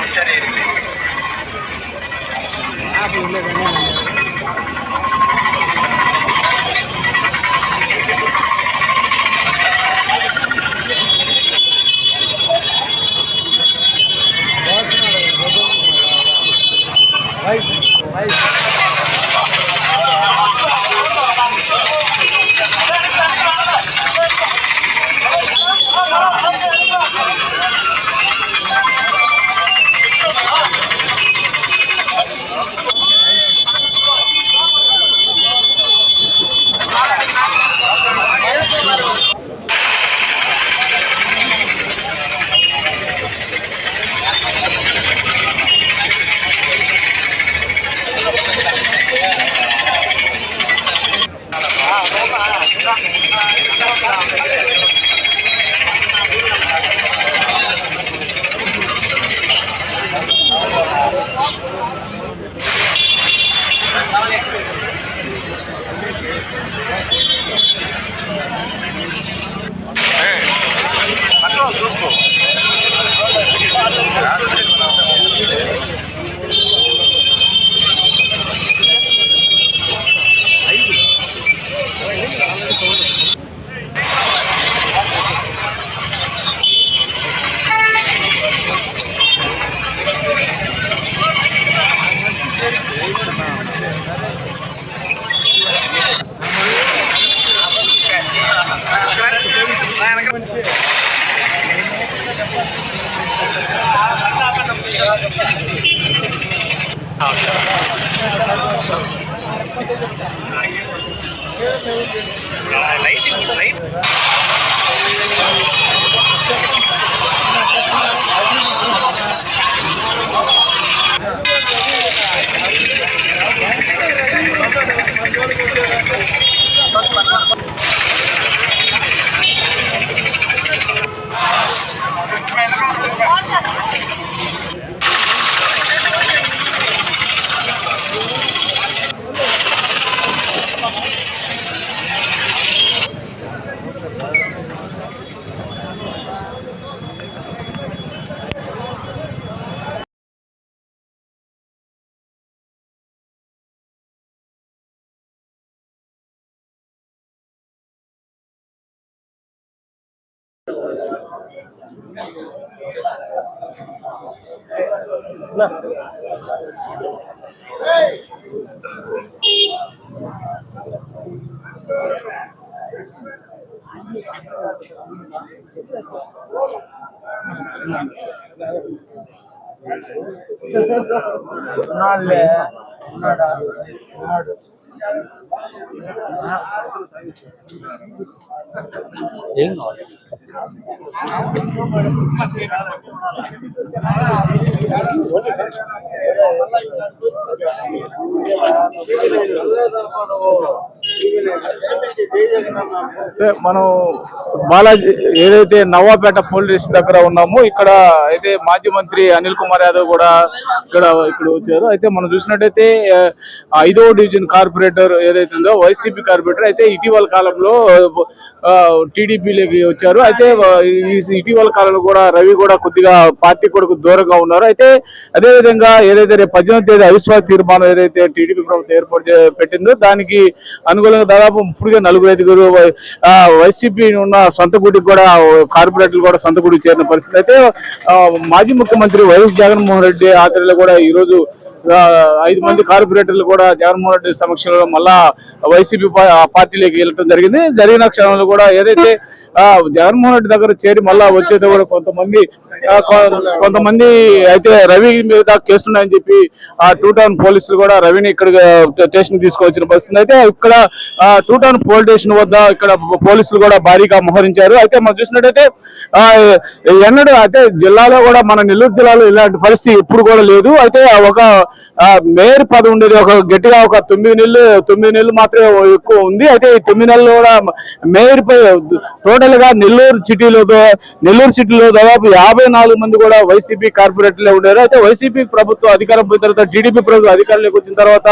বিচারের বিচারের ना। ना ले ना डाल ना डाल ఏం కావాలి మనం బాలాజీ ఏదైతే నవాపేట పోలీస్ స్టేషన్ దగ్గర ఉన్నామో ఇక్కడ అయితే మాజీ మంత్రి అనిల్ కుమార్ యాదవ్ కూడా ఇక్కడ ఇక్కడ వచ్చారు. అయితే మనం చూసినట్టయితే ఐదో డివిజన్ కార్పొరేట్ కార్పొరేటర్ ఏదైతే ఉందో వైసీపీ కార్పొరేటర్ అయితే ఇటీవల కాలంలో టీడీపీలోకి వచ్చారు. అయితే ఇటీవల కాలంలో కూడా రవి కూడా కొద్దిగా పార్టీ కొడుకు దూరంగా ఉన్నారు. అయితే అదే విధంగా ఏదైతే రేపు పద్దెనిమిది తేదీ అవిశ్వాస తీర్మానం ఏదైతే టీడీపీ ప్రభుత్వం ఏర్పాటు పెట్టిందో దానికి అనుగుణంగా దాదాపు ఇప్పుడుగా నలుగురు ఐదుగురు వైసీపీ ఉన్న సొంత గుడికి కూడా కార్పొరేటర్లు కూడా సొంత గుడికి చేరిన పరిస్థితి. అయితే మాజీ ముఖ్యమంత్రి వైఎస్ జగన్మోహన్ రెడ్డి ఆధ్వర్యంలో కూడా ఈరోజు ఐదు మంది కార్పొరేటర్లు కూడా జగన్మోహన్ రెడ్డి సమక్షంలో మళ్ళా వైసీపీ పార్టీలోకి వెళ్ళడం జరిగింది. జరిగిన క్షణంలో కూడా ఏదైతే జగన్మోహన్ రెడ్డి దగ్గర చేరి మళ్ళా వచ్చేది కూడా కొంతమంది కొ- కొంతమంది అయితే రవి మీద కేసులున్నాయని చెప్పి ఆ టూ టౌన్ పోలీసులు కూడా రవిని ఇక్కడ స్టేషన్ తీసుకొచ్చిన పరిస్థితి. అయితే ఇక్కడ టూ టౌన్ పోలీస్ స్టేషన్ వద్ద ఇక్కడ పోలీసులు కూడా భారీగా మోహరించారు. అయితే మనం చూసినట్టయితే ఎన్నడూ అయితే జిల్లాలో కూడా మన నెల్లూరు జిల్లాలో ఇలాంటి పరిస్థితి ఎప్పుడు కూడా లేదు. అయితే ఒక మేయర్ పదవి ఉండేది. ఒక గట్టిగా ఒక తొమ్మిది నెలలు తొమ్మిది నెలలు మాత్రమే ఎక్కువ ఉంది. అయితే ఈ తొమ్మిది నెలలు కూడా మేయర్ పై టోటల్గా నెల్లూరు సిటీలో నెల్లూరు సిటీలో దాదాపు యాభై నాలుగు మంది కూడా వైసీపీ కార్పొరేటర్లే ఉండేవారు అయితే వైసీపీ ప్రభుత్వం అధికారం పోయిన తర్వాత టీడీపీ ప్రభుత్వం అధికారంలోకి వచ్చిన తర్వాత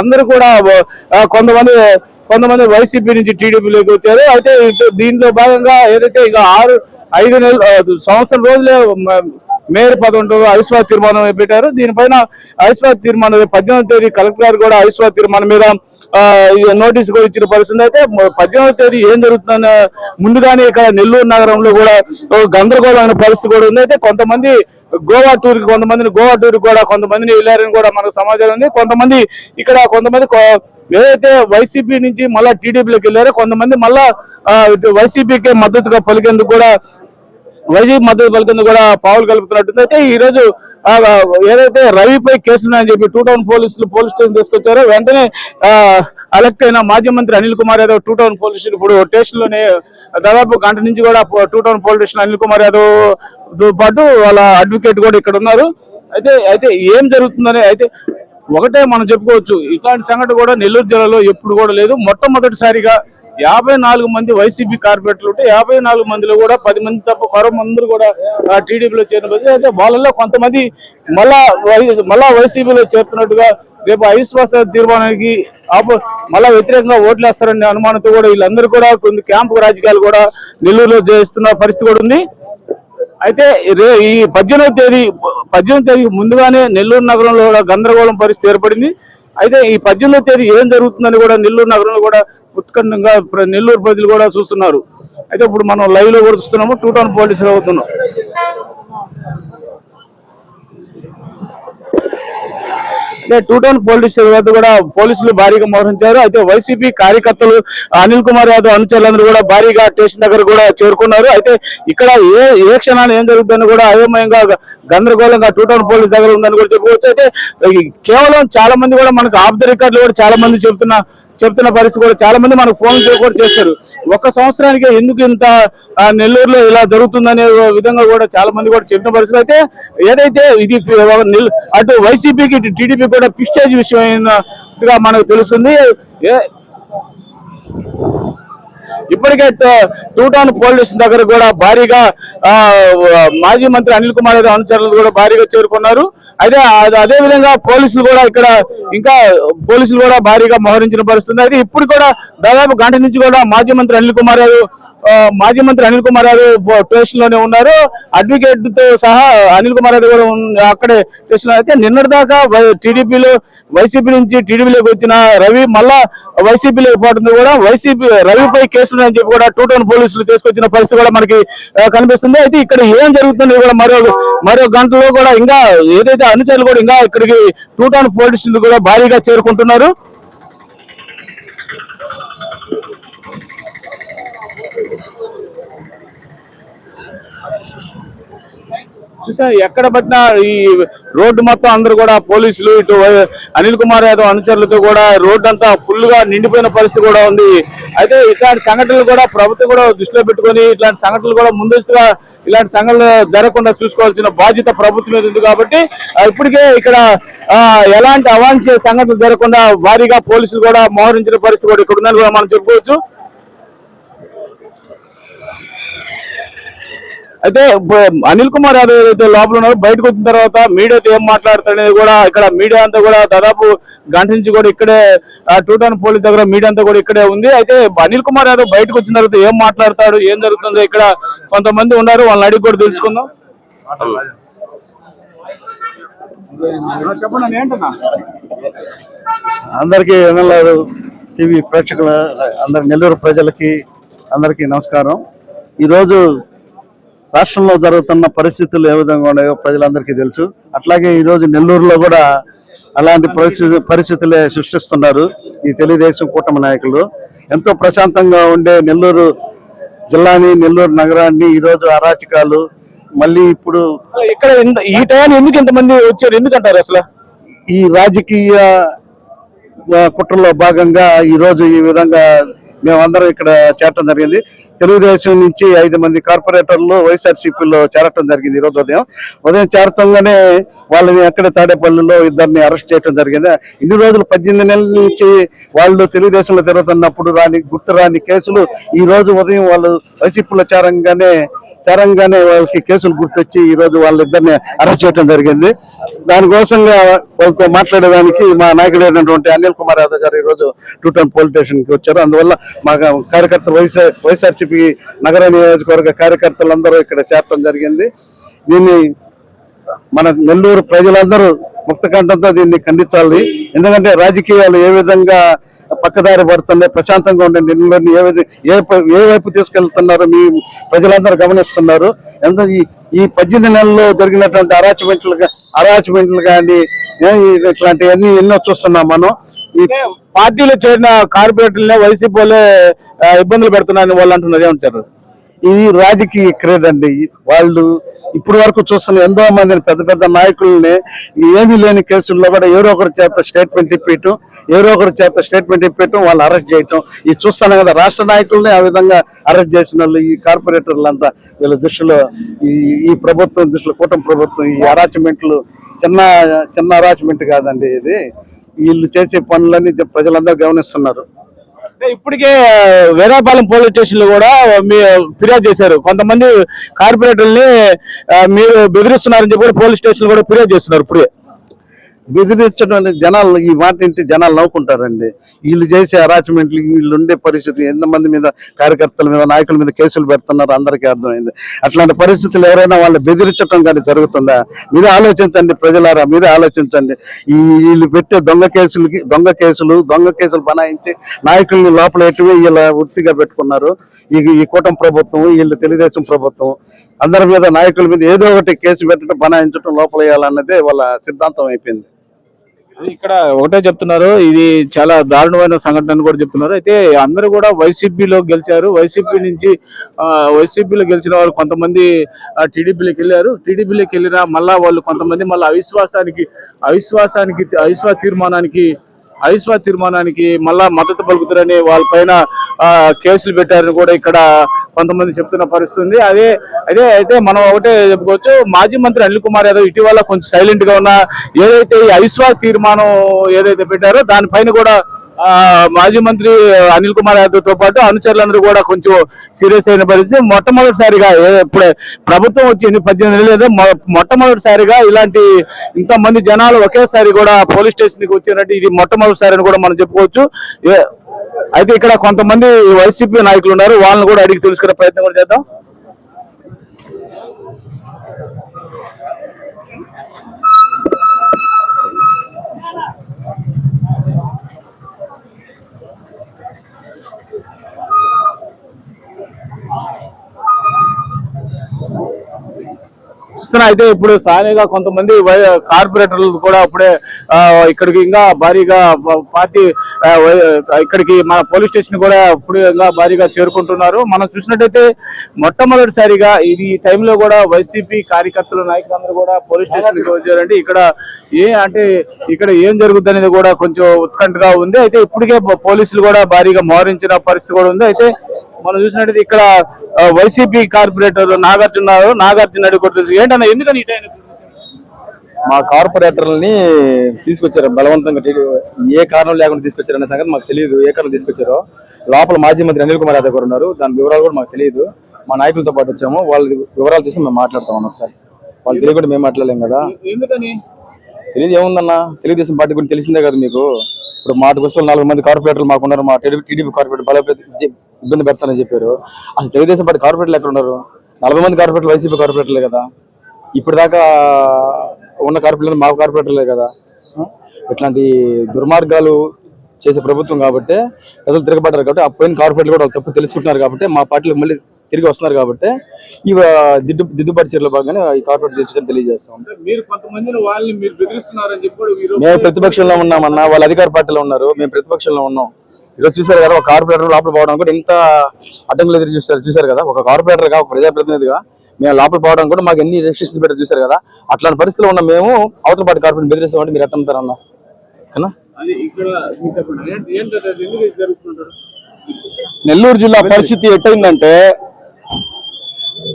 అందరూ కూడా కొంతమంది కొంతమంది వైసీపీ నుంచి టీడీపీలోకి వచ్చారు. అయితే దీంట్లో భాగంగా ఏదైతే ఇక ఆరు ఐదు నెలలు సంవత్సరం రోజులే మ- మేయర్ పదకొండు అవిశ్వాస తీర్మానం పెట్టారు? దీనిపైన అవిశ్వాస తీర్మానం పద్దెనిమిది తేదీ కలెక్టర్ గారు కూడా అవిశ్వాస తీర్మానం మీద ఈ నోటీస్ కూడా ఇచ్చిన పరిస్థితి అయితే పద్దెనిమిది తేదీ ఏం జరుగుతుందన్న ముందుగానే ఇక్కడ నెల్లూరు నగరంలో కూడా ఓ గందరగోళమైన పరిస్థితి కూడా ఉంది. అయితే కొంతమంది గోవా టూర్కి కొంతమందిని గోవా టూర్కి కూడా కొంతమందిని వెళ్ళారని కూడా మనకు సమాచారం ఉంది. కొంతమంది ఇక్కడ కొంతమంది ఏదైతే వైసీపీ నుంచి మళ్ళా టీడీపీలోకి వెళ్ళారో కొంతమంది మళ్ళా వైసీపీకి మద్దతుగా పలికేందుకు కూడా వైసీపీ మద్దతు పలికేందుకు కూడా పావులు కలుపుతున్నట్టుంది. అయితే ఈ రోజు ఏదైతే రవిపై కేసులు అని చెప్పి టూ టౌన్ పోలీసులు పోలీస్ స్టేషన్ తీసుకొచ్చారో వెంటనే అలెక్ట్ అయిన మాజీ మంత్రి Anil Kumar Yadav two town police station ఇప్పుడు స్టేషన్ దాదాపు గంట నుంచి కూడా two town police station Anil Kumar యాదవ్తో పాటు వాళ్ళ అడ్వకేట్ కూడా ఇక్కడ ఉన్నారు. అయితే అయితే ఏం జరుగుతుందని అయితే ఒకటే మనం చెప్పుకోవచ్చు. ఇట్లాంటి సంఘటన కూడా నెల్లూరు జిల్లాలో ఎప్పుడు కూడా లేదు. మొట్టమొదటిసారిగా యాభై నాలుగు మంది వైసీపీ కార్పొరేటర్లు ఉంటే యాభై నాలుగు మందిలో కూడా పది మంది తప్ప మరో మంది కూడా టీడీపీలో చేరిన పరిస్థితి అయితే వాళ్ళలో కొంతమంది మళ్ళా వై- మళ్ళా వైసీపీలో చేరుతున్నట్టుగా రేపు అవిశ్వాస తీర్మానానికి మళ్ళా వ్యతిరేకంగా ఓట్లు వేస్తారనే అనుమానంతో కూడా వీళ్ళందరూ కూడా కొన్ని క్యాంపు రాజకీయాలు కూడా నెల్లూరులో చేస్తున్న పరిస్థితి కూడా ఉంది. అయితే రే ఈ పద్దెనిమిది తేదీ పద్దెనిమిది తేదీ ముందుగానే నెల్లూరు నగరంలో కూడా గందరగోళం పరిస్థితి ఏర్పడింది. అయితే ఈ పద్దెనిమిదో తేదీ ఏం జరుగుతుందని కూడా నెల్లూరు నగరంలో కూడా ఉత్కంఠంగా ప్ర- నెల్లూరు ప్రజలు కూడా చూస్తున్నారు. అయితే ఇప్పుడు మనం లైవ్లో కూడా చూస్తున్నాము టూ టౌన్ పోలీసులు అవుతున్నాం అంటే టూ టౌన్ పోలీస్ వద్ద కూడా పోలీసులు భారీగా మోహరించారు. అయితే వైసీపీ కార్యకర్తలు అనిల్ కుమార్ యాదవ్ అనుచరులందరూ కూడా భారీగా స్టేషన్ దగ్గర కూడా చేరుకున్నారు. అయితే ఇక్కడ ఏ ఏ క్షణాన్ని ఏం జరుగుతుందని కూడా అయోమయంగా గందరగోళంగా టూ టౌన్ పోలీస్ దగ్గర ఉందని కూడా చెప్పుకోవచ్చు. అయితే కేవలం చాలా మంది కూడా మనకు ఆఫ్ ద రికార్డులు కూడా చాలా మంది చెబుతున్నారు చెప్తున్న పరిస్థితి కూడా చాలా మంది మనకు ఫోన్ కూడా చేస్తారు. ఒక సంవత్సరానికి ఎందుకు ఇంత నెల్లూరులో ఇలా జరుగుతుందనే విధంగా కూడా చాలా మంది కూడా చెప్పిన పరిస్థితి. అయితే ఏదైతే ఇది ఒక నెల్- అటు వైసీపీకి ఇటు టీడీపీ కూడా పిస్టేజ్ విషయమైనట్టుగా మనకు తెలుస్తుంది. ఏ- ఇప్పటికే ట- టూ టౌన్ పోలీస్ దగ్గర కూడా భారీగా మాజీ మంత్రి అనిల్ కుమార్ యాదవ్ అనుచరులు కూడా భారీగా చేరుకున్నారు. అయితే అదే- అదే విధంగా పోలీసులు కూడా ఇక్కడ ఇంకా పోలీసులు కూడా భారీగా మోహరించిన పరిస్థితుంది అయితే ఇప్పుడు కూడా దాదాపు గంట నుంచి కూడా మాజీ మంత్రి అనిల్ కుమార్ గారు మాజీ మంత్రి అనిల్ కుమార్ యాదవ్ స్టేషన్లోనే ఉన్నారు. అడ్వకేట్తో సహా అనిల్ కుమార్ యాదవ్ కూడా అక్కడే స్టేషన్లో అయితే నిన్నటి దాకా టీడీపీలో వైసీపీ నుంచి టీడీపీలోకి వచ్చిన రవి మళ్ళా వైసీపీలోకి పోతుంది కూడా వైసీపీ రవిపై కేసులు అని చెప్పి కూడా టూ టౌన్ పోలీసులు తీసుకొచ్చిన పరిస్థితి కూడా మనకి కనిపిస్తుంది. అయితే ఇక్కడ ఏం జరుగుతుంది కూడా మరో మరో గంటలో కూడా ఇంకా ఏదైతే అనుచరులు కూడా ఇంకా ఇక్కడికి టూ టౌన్ పోలీసులు కూడా భారీగా చేరుకుంటున్నారు. చూసా ఎక్కడ పట్టినా ఈ రోడ్డు మొత్తం అందరూ కూడా పోలీసులు ఇటు అనిల్ కుమార్ యాదవ్ అనుచరులతో కూడా రోడ్డు అంతా ఫుల్గా నిండిపోయిన పరిస్థితి కూడా ఉంది. అయితే ఇట్లాంటి సంఘటనలు కూడా ప్రభుత్వం కూడా దృష్టిలో పెట్టుకొని ఇట్లాంటి సంఘటనలు కూడా ముందస్తుగా ఇలాంటి సంఘటనలు జరగకుండా చూసుకోవాల్సిన బాధ్యత ప్రభుత్వం మీద ఉంది కాబట్టి ఇప్పటికే ఇక్కడ ఎలాంటి అవాంఛ సంఘటనలు జరగకుండా భారీగా పోలీసులు కూడా మోహరించిన పరిస్థితి కూడా ఇక్కడ ఉందని కూడా మనం చెప్పుకోవచ్చు. అయితే అనిల్ కుమార్ యాదవ్ ఏదైతే లోపల ఉన్నారో బయటకు వచ్చిన తర్వాత మీడియాతో ఏం మాట్లాడతాడనేది కూడా ఇక్కడ మీడియా అంతా కూడా దాదాపు గంట నుంచి కూడా ఇక్కడే టూ టౌన్ పోలీస్ దగ్గర మీడియా అంతా కూడా ఇక్కడే ఉంది. అయితే అనిల్ కుమార్ యాదవ్ బయటకు వచ్చిన తర్వాత ఏం మాట్లాడతాడు ఏం జరుగుతుందో ఇక్కడ కొంతమంది ఉన్నారు వాళ్ళని అడిగి కూడా తెలుసుకుందాం. చెప్పండి ఏంటన్నా అందరికీ ఎమ్మెల్యేలు టీవీ ప్రేక్షకుల అందరి నెల్లూరు ప్రజలకి అందరికీ నమస్కారం. ఈరోజు రాష్ట్రంలో జరుగుతున్న పరిస్థితులు ఏ విధంగా ఉన్నాయో ప్రజలందరికీ తెలుసు. అట్లాగే ఈరోజు నెల్లూరులో కూడా అలాంటి పరిస్థితి పరిస్థితులే సృష్టిస్తున్నారు ఈ తెలుగుదేశం కూటమి నాయకులు. ఎంతో ప్రశాంతంగా ఉండే నెల్లూరు జిల్లాని నెల్లూరు నగరాన్ని ఈరోజు అరాచకాలు మళ్ళీ ఇప్పుడు ఇక్కడ ఈ టైం ఎందుకు ఇంతమంది వచ్చారు? ఎందుకంటారు అసలు? ఈ రాజకీయ కుట్రలో భాగంగా ఈ రోజు ఈ విధంగా మేమందరం ఇక్కడ చేరటం జరిగింది. తెలుగుదేశం నుంచి ఐదు మంది కార్పొరేటర్లు వైఎస్ఆర్సీపీలో చేరటం జరిగింది ఈ రోజు ఉదయం. ఉదయం చేరటంగానే వాళ్ళని అక్కడ తాడేపల్లిలో ఇద్దరిని అరెస్ట్ చేయడం జరిగింది. ఇన్ని రోజులు పద్దెనిమిది నెలల నుంచి వాళ్ళు తెలుగుదేశంలో తిరుగుతున్నప్పుడు రాని గుర్తు రాని కేసులు ఈ రోజు ఉదయం వాళ్ళు వైసీపీలో చేరంగానే తెరంగానే వాళ్ళకి కేసులు గుర్తొచ్చి ఈరోజు వాళ్ళిద్దరిని అరెస్ట్ చేయడం జరిగింది. దానికోసంగా వాళ్ళతో మాట్లాడేదానికి మా నాయకుడు అయినటువంటి అనిల్ కుమార్ యాదవ్ గారు ఈరోజు రోజు టూ టౌన్ పోలీస్ స్టేషన్కి వచ్చారు. అందువల్ల మా కార్యకర్తలు వైఎస్ఆర్ వైఎస్ఆర్సీపీ నగర నియోజకవర్గ కార్యకర్తలందరూ ఇక్కడ చేరటం జరిగింది. దీన్ని మన నెల్లూరు ప్రజలందరూ ముక్తకంఠంతో దీన్ని ఖండించాలి. ఎందుకంటే రాజకీయాలు ఏ విధంగా పక్కదారి పడుతున్నాయి ప్రశాంతంగా ఉండే నెల్లూరుని ఏ ఏ వైపు తీసుకెళ్తున్నారో మీ ప్రజలందరూ గమనిస్తున్నారు. ఎంత ఈ ఈ పద్దెనిమిది నెలల్లో జరిగినటువంటి అరాచమెంట్లు అరాచమెంట్లు కానీ ఇట్లాంటివన్నీ ఎన్నో చూస్తున్నాం మనం. ఈ పార్టీలో చేరిన కార్పొరేటర్లనే వైసీపీ వాళ్ళే ఇబ్బందులు పెడుతున్నారని వాళ్ళు అంటున్నారు. ఏమంటారు ఇది రాజకీయ క్రీడ అండి. వాళ్ళు ఇప్పుడు వరకు చూస్తున్న ఎంతో మందిని పెద్ద పెద్ద నాయకుల్ని ఏమీ లేని కేసుల్లో కూడా ఎవరో ఒకరి చేత స్టేట్మెంట్ ఇప్పించడం ఎవరో ఒకరి చేత స్టేట్మెంట్ ఇప్పించడం వాళ్ళు అరెస్ట్ చేయటం. ఇది చూస్తాను కదా రాష్ట్ర నాయకుల్ని ఆ విధంగా అరెస్ట్ చేసిన వాళ్ళు ఈ కార్పొరేటర్లంతా వీళ్ళ దృష్టిలో ఈ ఈ ప్రభుత్వం దృష్టిలో కూటమి ప్రభుత్వం ఈ అరాచ్మెంట్లు చిన్న చిన్న అరాచ్మెంట్ కాదండి ఇది. వీళ్ళు చేసే పనులన్నీ ప్రజలందరూ గమనిస్తున్నారు. ఇప్పటికే వేరాపాలెం పోలీస్ స్టేషన్లో కూడా ఫిర్యాదు చేశారు. కొంతమంది కార్పొరేటర్ని మీరు బెదిరిస్తున్నారని చెప్పి కూడా పోలీస్ స్టేషన్ కూడా ఫిర్యాదు చేస్తున్నారు ఇప్పుడే. బెదిరించడం జనాలు ఈ మాట జనాలు నవ్వుకుంటారండి. వీళ్ళు చేసే అరాచ్మెంట్లు వీళ్ళు ఉండే పరిస్థితి ఎంతమంది మీద కార్యకర్తల మీద నాయకుల మీద కేసులు పెడుతున్నారు అందరికీ అర్థమైంది. అట్లాంటి పరిస్థితులు ఎవరైనా వాళ్ళు బెదిరించడం కానీ జరుగుతుందా? మీరే ఆలోచించండి ప్రజలారా మీరే ఆలోచించండి. ఈ వీళ్ళు పెట్టే దొంగ కేసులకి దొంగ కేసులు దొంగ కేసులు బనాయించి నాయకుల్ని లోపల ఎటువే వీళ్ళ వృత్తిగా పెట్టుకున్నారు. ఈ ఈ కూటమి ప్రభుత్వం వీళ్ళు తెలుగుదేశం ప్రభుత్వం అందరి మీద నాయకుల మీద ఏదో ఒకటి కేసు పెట్టడం బనాయించడం లోపల వేయాలన్నదే వాళ్ళ సిద్ధాంతం అయిపోయింది. ఇక్కడ ఒకటే చెప్తున్నారు. ఇది చాలా దారుణమైన సంఘటన అని కూడా చెప్తున్నారు. అయితే అందరూ కూడా వైసీపీలో గెలిచారు. వైసీపీ నుంచి వైసీపీలో గెలిచిన వాళ్ళు కొంతమంది టీడీపీలోకి వెళ్ళారు. టీడీపీలోకి వెళ్ళినా మళ్ళా వాళ్ళు కొంతమంది మళ్ళీ అవిశ్వాసానికి అవిశ్వాసానికి అవిశ్వాస తీర్మానానికి అవిశ్వాస తీర్మానానికి మళ్ళా మద్దతు పలుకుతారని వాళ్ళపైన పైన కేసులు పెట్టారని కూడా ఇక్కడ కొంతమంది చెప్తున్న పరిస్థితి ఉంది. అదే అదే అయితే మనం ఒకటే చెప్పుకోవచ్చు. మాజీ మంత్రి అనిల్ కుమార్ యాదవ్ ఇటీవల కొంచెం సైలెంట్గా ఉన్న ఏదైతే ఈ అవిశ్వాస తీర్మానం ఏదైతే పెట్టారో దానిపైన కూడా మాజీ మంత్రి అనిల్ కుమార్ యాదవ్తో పాటు అనుచరులందరూ కూడా కొంచెం సీరియస్ అయిన పరిస్థితి. మొట్టమొదటిసారిగా ఇప్పుడు ఇప్పుడే ప్రభుత్వం వచ్చింది పద్దెనిమిది నెలలు మొ- మొట్టమొదటిసారిగా ఇలాంటి ఇంతమంది జనాలు ఒకేసారి కూడా పోలీస్ స్టేషన్కి వచ్చినట్టు ఇది మొట్టమొదటిసారి అని కూడా మనం చెప్పుకోవచ్చు. అయితే ఇక్కడ కొంతమంది వైసీపీ నాయకులు ఉన్నారు. వాళ్ళని కూడా అడిగి తెలుసుకునే ప్రయత్నం కూడా చేద్దాం. చూస్తున్నా అయితే ఇప్పుడు స్థానికంగా కొంతమంది వై- కార్పొరేటర్లు కూడా అప్పుడే ఇక్కడికి ఇంకా భారీగా పార్టీ ఇక్కడికి మన పోలీస్ స్టేషన్ కూడా ఇప్పుడు ఇంకా భారీగా చేరుకుంటున్నారు. మనం చూసినట్టయితే మొట్టమొదటిసారిగా ఇది టైంలో కూడా వైసీపీ కార్యకర్తలు నాయకులందరూ కూడా పోలీస్ స్టేషన్కి వచ్చారంటే ఇక్కడ ఏ అంటే ఇక్కడ ఏం జరుగుతుంది అనేది కూడా కొంచెం ఉత్కంఠగా ఉంది. అయితే ఇప్పటికే పోలీసులు కూడా భారీగా మోహరించిన పరిస్థితి కూడా ఉంది. అయితే మనం చూసినట్టయితే ఇక్కడ వైసీపీ కార్పొరేటర్ నాగార్జున. నాగార్జున అడిగి కూడా తెలుసు ఏంటన్నా ఎందుకని మా కార్పొరేటర్లని తీసుకొచ్చారు. బలవంతంగా ఏ కారణం లేకుండా తీసుకొచ్చారనే సంగతి మాకు తెలియదు. ఏ కారణం తీసుకొచ్చారో లోపల మాజీ మంత్రి అనిల్ కుమార్ యాదవ్ గారు ఉన్నారు. దాని వివరాలు కూడా మాకు తెలియదు. మా నాయకులతో పాటు వచ్చాము. వాళ్ళ వివరాలు తీసి మేము మాట్లాడతాం అన్న ఒకసారి వాళ్ళు తెలియకుండా మేము మాట్లాడలేం కదా. తెలియదు ఏముందన్నా? తెలుగుదేశం పార్టీ గురించి తెలిసిందే కదా మీకు. ఇప్పుడు మా వస్తున్న నాలుగు మంది కార్పొరేటర్లు మాకున్నారు మా టీడీపీ టీడీపీ కార్పొరేటర్ బలోపేత ఇబ్బంది పెడతానని చెప్పారు. అసలు తెలుగుదేశం పార్టీ కార్పొరేటర్లు ఎక్కడ ఉన్నారు నలభై మంది కార్పొరేటర్లు వైసీపీ కార్పొరేటర్లే కదా. ఇప్పటిదాకా దాకా ఉన్న కార్పొరేటర్లు మా కార్పొరేటర్లే కదా. ఇట్లాంటి దుర్మార్గాలు చేసే ప్రభుత్వం కాబట్టి ప్రజలు తిరగబడ్డారు కాబట్టి ఆ పోయిన కార్పొరేట్లు కూడా తప్పు తెలుసుకుంటున్నారు కాబట్టి మా పార్టీలు మళ్ళీ తిరిగి వస్తున్నారు కాబట్టి ఇవి దిద్దు దిద్దుబాటు చర్యలో భాగంగానే ఈ కార్పొరేట్ తీసుకొచ్చి తెలియజేస్తాం. మీరు కొంతమందిని వాళ్ళని మీరు బెదిరిస్తున్నారని చెప్పి కూడా మీరు మేము ప్రతిపక్షంలో ఉన్నామన్నా వాళ్ళు అధికార పార్టీలో ఉన్నారు మేము ప్రతిపక్షంలో ఉన్నాం. ఈరోజు చూసారు కదా ఒక కార్పొరేటర్ లోపల పోవడం కూడా ఇంత అడ్డంకులు ఎదురు చూసారు చూసారు కదా? ఒక కార్పొరేటర్గా ఒక ప్రజాప్రతినిధిగా మేము లోపల పోవడం కూడా మాకు ఎన్ని రెస్ట్రిక్షన్స్ పెట్టారు చూసారు కదా? అట్లాంటి పరిస్థితిలో ఉన్న మేము అవతల పార్టీ కార్పొరేట్ బెదిరిస్తామంటే మీరు ఇక్కడ ఇది జరుగుతుంటారు నెల్లూరు జిల్లా పరిస్థితి ఎట్టయిందంటే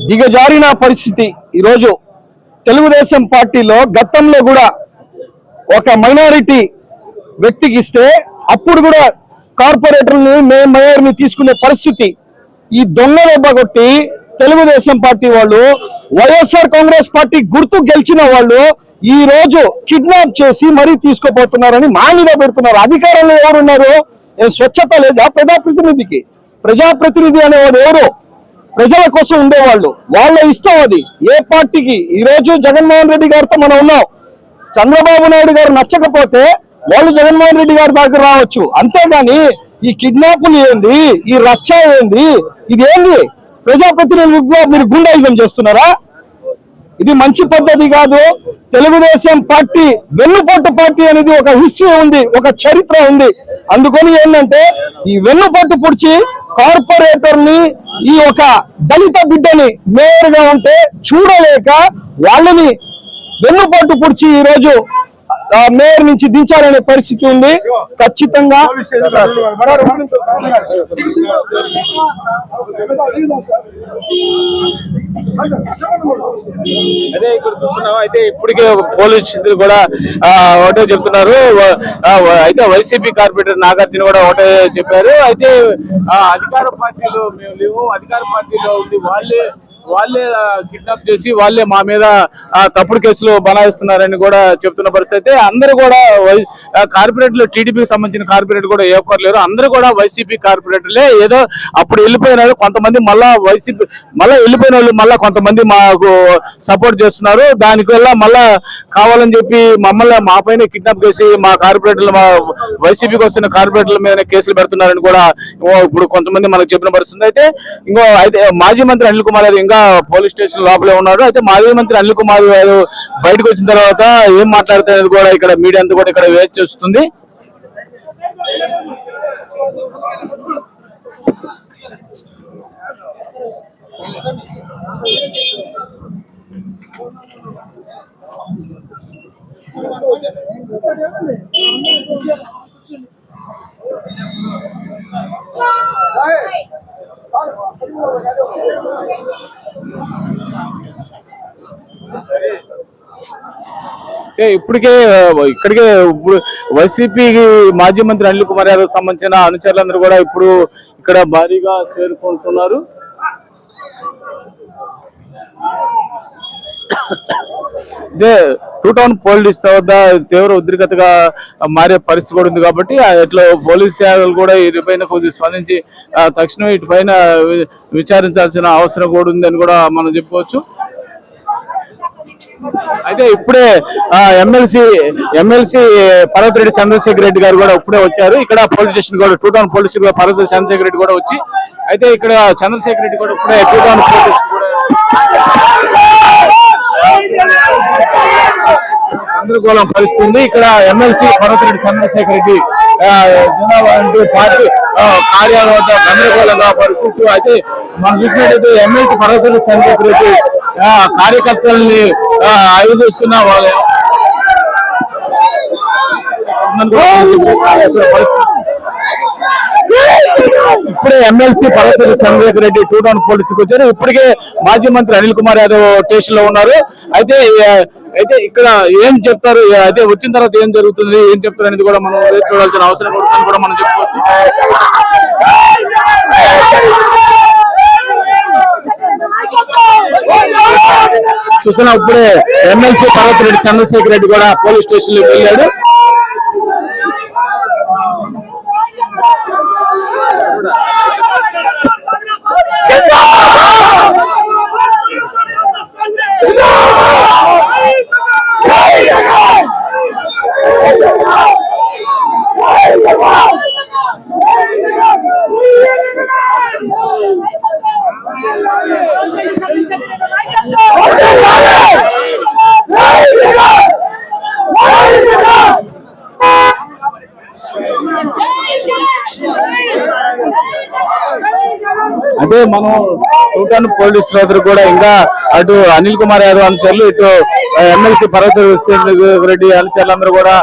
దిగజారిన పరిస్థితి ఈరోజు తెలుగుదేశం పార్టీలో గతంలో కూడా ఒక మైనారిటీ వ్యక్తికి ఇస్తే అప్పుడు కూడా కార్పొరేటర్ని మేము మేయర్ని తీసుకునే పరిస్థితి ఈ దొంగ దెబ్బగొట్టి తెలుగుదేశం పార్టీ వాళ్ళు వైఎస్ఆర్ కాంగ్రెస్ పార్టీ గుర్తు గెలిచిన వాళ్ళు ఈ రోజు కిడ్నాప్ చేసి మరీ తీసుకోపోతున్నారని మా మీద పెడుతున్నారు. అధికారంలో ఎవరున్నారు? ఏ స్వచ్ఛత లేదా ప్రజాప్రతినిధికి? ప్రజాప్రతినిధి అనేవాడు ఎవరు? ప్రజల కోసం ఉండేవాళ్ళు. వాళ్ళ ఇష్టం అది. ఏ పార్టీకి? ఈ రోజు జగన్మోహన్ రెడ్డి గారితో మనం ఉన్నాం. చంద్రబాబు నాయుడు గారు నచ్చకపోతే వాళ్ళు జగన్మోహన్ రెడ్డి గారి దగ్గర రావచ్చు. అంతేగాని ఈ కిడ్నాపులు ఏంది? ఈ రచ్చ ఏంది? ఇది ఏంది ప్రజాప్రతినిధులుగా మీరు గుండాయిజం చేస్తున్నారా? ఇది మంచి పద్ధతి కాదు. తెలుగుదేశం పార్టీ వెన్నుపోటు పార్టీ అనేది ఒక హిస్టరీ ఉంది ఒక చరిత్ర ఉంది. అందుకని ఏంటంటే ఈ వెన్నుపోటు పుడిచి కార్పొరేటర్ని ఈ ఒక దళిత బిడ్డని మేయర్గా ఉంటే చూడలేక వాళ్ళని వెన్నుపోటు పుడిచి ఈ రోజు మేయర్ నుంచి దించాలనే పరిస్థితి ఉంది. ఖచ్చితంగా అదే ఇక్కడ చూస్తున్నాం. అయితే ఇప్పటికే పోలీస్ కూడా ఒకటే చెప్తున్నారు. అయితే వైసీపీ కార్పొరేటర్ నాగార్జున కూడా ఒకటే చెప్పారు. అయితే అధికార పార్టీలో మేము లేవు అధికార పార్టీలో ఉంది వాళ్ళే వాళ్ళే కిడ్నాప్ చేసి వాళ్ళే మా మీద తప్పుడు కేసులు బనాయిస్తున్నారని కూడా చెప్తున్న పరిస్థితి అయితే అందరూ కూడా వై- కార్పొరేట్లు టీడీపీకి సంబంధించిన కార్పొరేట్ కూడా ఏ ఒక్కరు లేరు అందరూ కూడా వైసీపీ కార్పొరేటర్లే. ఏదో అప్పుడు వెళ్ళిపోయినారు కొంతమంది మళ్ళా వైసీపీ మళ్ళీ వెళ్ళిపోయిన వాళ్ళు మళ్ళీ కొంతమంది మాకు సపోర్ట్ చేస్తున్నారు. దానివల్ల మళ్ళా కావాలని చెప్పి మమ్మల్ని మా పైన కిడ్నాప్ చేసి మా కార్పొరేటర్లు మా వైసీపీకి వస్తున్న కార్పొరేటర్ల మీద కేసులు పెడుతున్నారని కూడా ఇప్పుడు కొంతమంది మనకు చెప్పిన పరిస్థితి అయితే ఇంకో అయితే మాజీ మంత్రి అనిల్ కుమార్ యాదవ్ ఇంకా పోలీస్ స్టేషన్ లోపలే ఉన్నాడు అయితే మాజీ మంత్రి అనిల్ కుమార్ గారు బయటకు వచ్చిన తర్వాత ఏం మాట్లాడుతున్నది కూడా ఇక్కడ మీడియా అంతా కూడా ఇక్కడ వేచి చూస్తుంది. అంటే ఇప్పటికే ఇక్కడికే ఇప్పుడు వైసీపీ మాజీ మంత్రి అనిల్ కుమార్ యాదవ్ సంబంధించిన అనుచరులందరూ కూడా ఇప్పుడు ఇక్కడ భారీగా చేరుకుంటున్నారు. ఇదే టూ టౌన్ పోలీస్ వద్ద తీవ్ర ఉద్రిక్తగా మారే పరిస్థితి కూడా ఉంది కాబట్టి ఇట్లా పోలీస్ సేవలు కూడా వీటిపైన కొద్దిగా స్పందించి తక్షణం వీటిపైన విచారించాల్సిన అవసరం కూడా ఉందని కూడా మనం చెప్పుకోవచ్చు. అయితే ఇప్పుడే ఎమ్మెల్సీ ఎమ్మెల్సీ పర్వతిరెడ్డి చంద్రశేఖర్ రెడ్డి గారు కూడా ఇప్పుడే వచ్చారు. ఇక్కడ పోలీస్ స్టేషన్ కూడా two town police station Parvatha Chandrasekhar Reddy కూడా వచ్చి అయితే ఇక్కడ చంద్రశేఖర్ రెడ్డి కూడా ఇప్పుడే టూ టౌన్ పోలీస్ స్టేషన్ కూడా గందరగోళం పరిస్థితుంది ఇక్కడ ఎమ్మెల్సీ పర్వతిరెడ్డి చంద్రశేఖర్ రెడ్డి పార్టీ కార్యాలయం గందరగోళంగా పరిస్థితి అయితే మనం చూసినట్టయితే ఎమ్మెల్సీ పర్వతిరెడ్డి చంద్రశేఖర్ రెడ్డి కార్యకర్తల్ని ఆయుధిస్తున్న ఇప్పుడే MLC Parvathireddy Chandrasekhara Reddy two town పోలీసుకు వచ్చారు. ఇప్పటికే మాజీ మంత్రి అనిల్ కుమార్ యాదవ్ స్టేషన్లో ఉన్నారు. అయితే అయితే ఇక్కడ ఏం చెప్తారు? అయితే వచ్చిన తర్వాత ఏం జరుగుతుంది? ఏం చెప్తారు అనేది కూడా మనం చూడాల్సిన అవసరం కూడా మనం చెప్పుకోవచ్చు. చూసిన ఇప్పుడే ఎమ్మెల్సీ పర్వతిరెడ్డి చంద్రశేఖర్ రెడ్డి కూడా పోలీస్ స్టేషన్లోకి వెళ్ళాడు అదే మనం టూటన్ పోలీస్ సోదరు కూడా ఇంకా అటు అనిల్ కుమార్ యాదవ్ అనుచరులు ఇటు ఎమ్మెల్సీ పర్వత రెడ్డి అనుచరులు అందరూ కూడా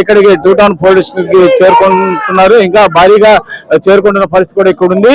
ఇక్కడికి టూటౌన్ పోలీస్కి చేరుకుంటున్నారు. ఇంకా భారీగా చేరుకుంటున్న పరిస్థితి కూడా ఇక్కడ ఉంది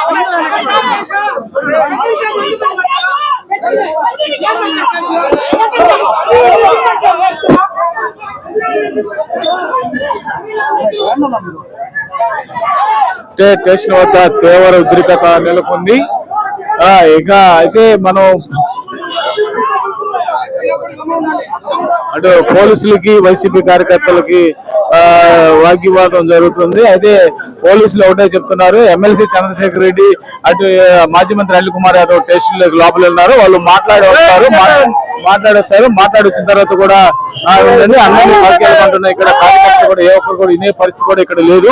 అయితే స్టేషన్ వద్ద తీవ్ర ఉద్రిక్తత నెలకొంది. ఆ, ఇక అయితే మనం అటు పోలీసులకి వైసీపీ కార్యకర్తలకి వాగ్వివాదం జరుగుతుంది. అయితే పోలీసులు ఒకటే చెప్తున్నారు ఎమ్మెల్సీ చంద్రశేఖర్ రెడ్డి అటు మాజీ మంత్రి అనిల్ కుమార్ యాదవ్ స్టేషన్లోకి లోపల ఉన్నారు. వాళ్ళు మాట్లాడి వస్తారు మాట్లాడేస్తారు. మాట్లాడి వచ్చిన తర్వాత కూడా అన్నీ ఇక్కడ కార్యకర్తలు కూడా ఏ ఒక్కరు కూడా ఇనే పరిస్థితి కూడా ఇక్కడ లేదు.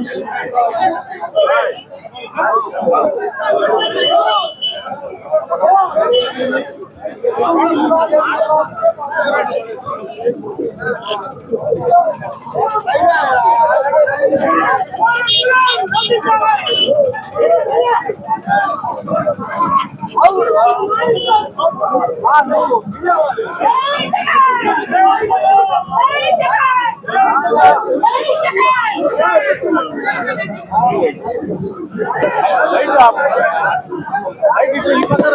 స్టేషన్ ముందు గందరగోళంగా పరిస్థితి పరిస్థితి ఇక్కడ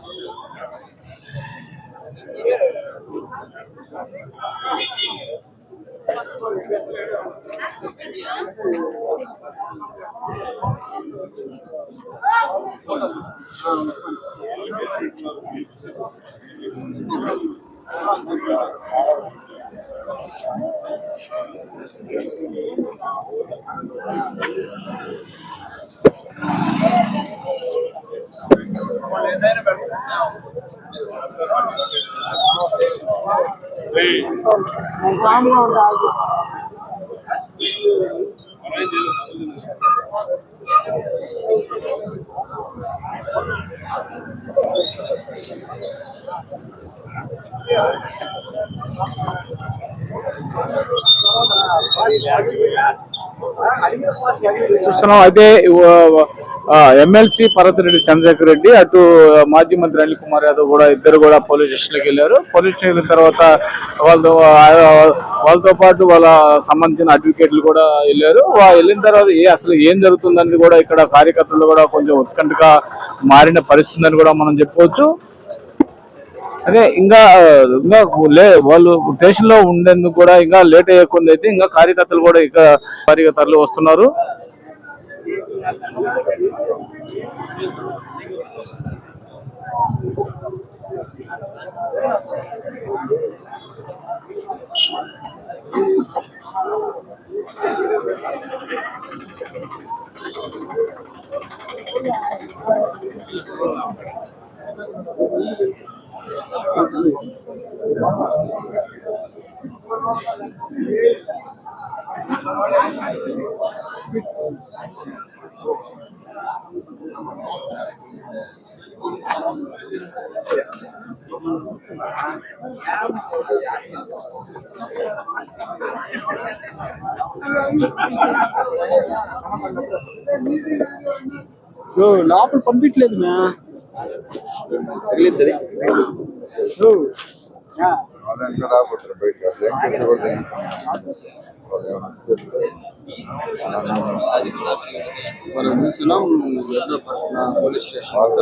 Hey. చూస్తున్నాం. అయితే ఎమ్మెల్సీ పర్వతిరెడ్డి చంద్రశేఖర్ రెడ్డి అటు మాజీ మంత్రి అనిల్ కుమార్ యాదవ్ కూడా ఇద్దరు కూడా పోలీస్ స్టేషన్కి వెళ్ళారు. పోలీస్ స్టేషన్ వెళ్ళిన తర్వాత వాళ్ళతో వాళ్ళతో పాటు వాళ్ళ సంబంధించిన అడ్వకేట్లు కూడా వెళ్ళారు. వెళ్ళిన తర్వాత ఏ అసలు ఏం జరుగుతుందని కూడా ఇక్కడ కార్యకర్తలు కూడా కొంచెం ఉత్కంఠగా మారిన పరిస్థితి అని కూడా మనం చెప్పుకోవచ్చు అదే ఇంకా ఇంకా లే వాళ్ళు స్టేషన్లో ఉండేందుకు కూడా ఇంకా లేట్ అయ్యకుండా అయితే ఇంకా కార్యకర్తలు కూడా ఇంకా వస్తున్నారు Thank వస్తున్నారు. లోపల పంపించలేదు మ్యా అదంతా రాబోతున్నారు బయటకు అసలు ఏం చేసి కూడా తెలియదు. వాళ్ళు ఏమైనా చెప్తే. మనం చూస్తున్నాం పోలీస్ స్టేషన్ వాళ్ళు